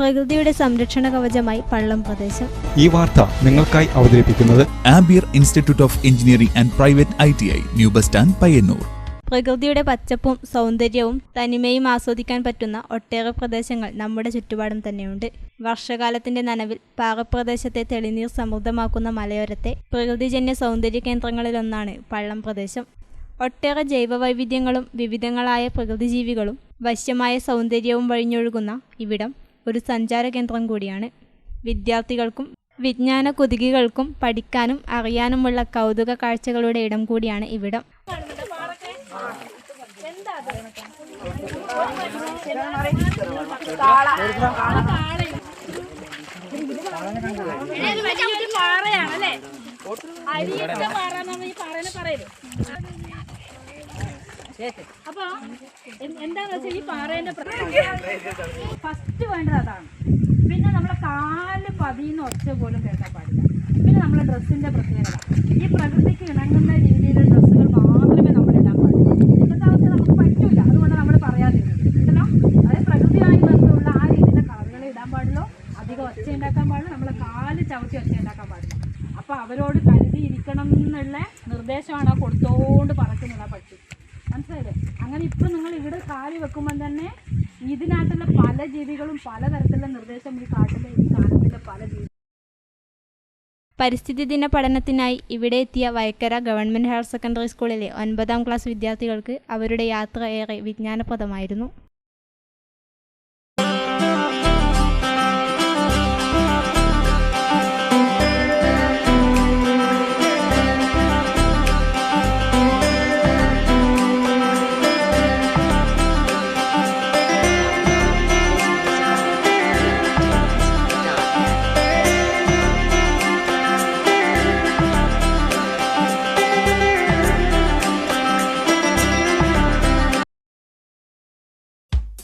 പ്രകൃതിയുടെ സംരക്ഷണ കവചമായി പള്ളം പ്രദേശം. ഈ വാർത്ത നിങ്ങൾക്കായി അവതരിപ്പിക്കുന്നത് Ampere institute of engineering and private I T I new bus stand Payyanur. പ്രകൃതിയുടെ പച്ചപ്പും സൗന്ദര്യവും തനിമയും ആസ്വദിക്കാൻ പറ്റുന്ന ഒട്ടേറെ പ്രദേശങ്ങൾ നമ്മുടെ ചുറ്റുപാടും തന്നെയുണ്ട്. വർഷകാലത്തിന്റെ നനവിൽ പാറപ്രദേശത്തെ തെളിനീർ സമൃദ്ധമാക്കുന്ന മലയോരത്തെ പ്രകൃതിജന്യ സൗന്ദര്യ കേന്ദ്രങ്ങളിലൊന്നാണ് പള്ളം പ്രദേശം. ഒട്ടേറെ ജൈവവൈവിധ്യങ്ങളും വിവിധങ്ങളായ പ്രകൃതിജീവികളും വശ്യമായ സൗന്ദര്യവും വഴിഞ്ഞൊഴുകുന്ന ഇവിടം. ഒരു സഞ്ചാര കേന്ദ്രം കൂടിയാണ്. വിദ്യാർത്ഥികൾക്കും വിജ്ഞാന കുതുകികൾക്കും പഠിക്കാനും അറിയാനുമുള്ള കൗതുക കാഴ്ചകളുടെ ഇടം കൂടിയാണ് ഇവിടം. വലിയൊരു പാറയാണല്ലേ അരിയിട്ട പാറ ഈ പാറേനെ പറയൽ അപ്പൊ എന്താന്ന് വെച്ചാൽ ഈ പാറേന്റെ ഫസ്റ്റ് വേണ്ടത് അതാണ്. പിന്നെ നമ്മളെ കാൽ പതിയുന്ന ഒച്ച പോലും കേൾക്കാൻ പാടില്ല. പിന്നെ നമ്മളെ ഡ്രസ്സിന്റെ പ്രത്യേകത. ഈ പ്രകൃതിക്ക് ഇണങ്ങുന്ന രീതിയിലുള്ള ഡ്രസ്സുകൾ മാത്രമേ നമ്മൾ ഇടാൻ പാടുള്ളൂ. ഇന്നത്തെ അവസ്ഥ നമുക്ക് പറ്റൂല. അതുകൊണ്ട് നമ്മൾ പറയാതിരുന്നത്. ഉണ്ടല്ലോ അതായത് പ്രകൃതിയായി ബന്ധമുള്ള ആ രീതിയിലെ കളറുകൾ ഇടാൻ പാടുള്ളൂ. അധികം ഒച്ച ഉണ്ടാക്കാൻ പാടില്ല. നമ്മളെ കാൽ ചവിട്ടി ഒച്ച ഉണ്ടാക്കാൻ പാടില്ല. അപ്പൊ അവരോട് കരുതി ഇരിക്കണം എന്നുള്ള നിർദ്ദേശമാണ് കൊടുത്തോണ്ട് പക്ഷി മനസ്സിലായില്ലേ അങ്ങനെ ഇപ്പൊ നിങ്ങൾ ഇവിടെ കാലി വെക്കുമ്പോൾ തന്നെ ഇതിനകത്തുള്ള പല ജീവികളും പലതരത്തിലുള്ള നിർദ്ദേശം ഈ കാട്ടിലെ ഈ കാലത്തിലെ പല ജീവി പരിസ്ഥിതി ദിന പഠനത്തിനായി ഇവിടെ എത്തിയ വയക്കര ഗവൺമെന്റ് ഹയർ സെക്കൻഡറി സ്കൂളിലെ ഒൻപതാം ക്ലാസ് വിദ്യാർത്ഥികൾക്ക് അവരുടെ യാത്ര ഏറെ വിജ്ഞാനപ്രദമായിരുന്നു.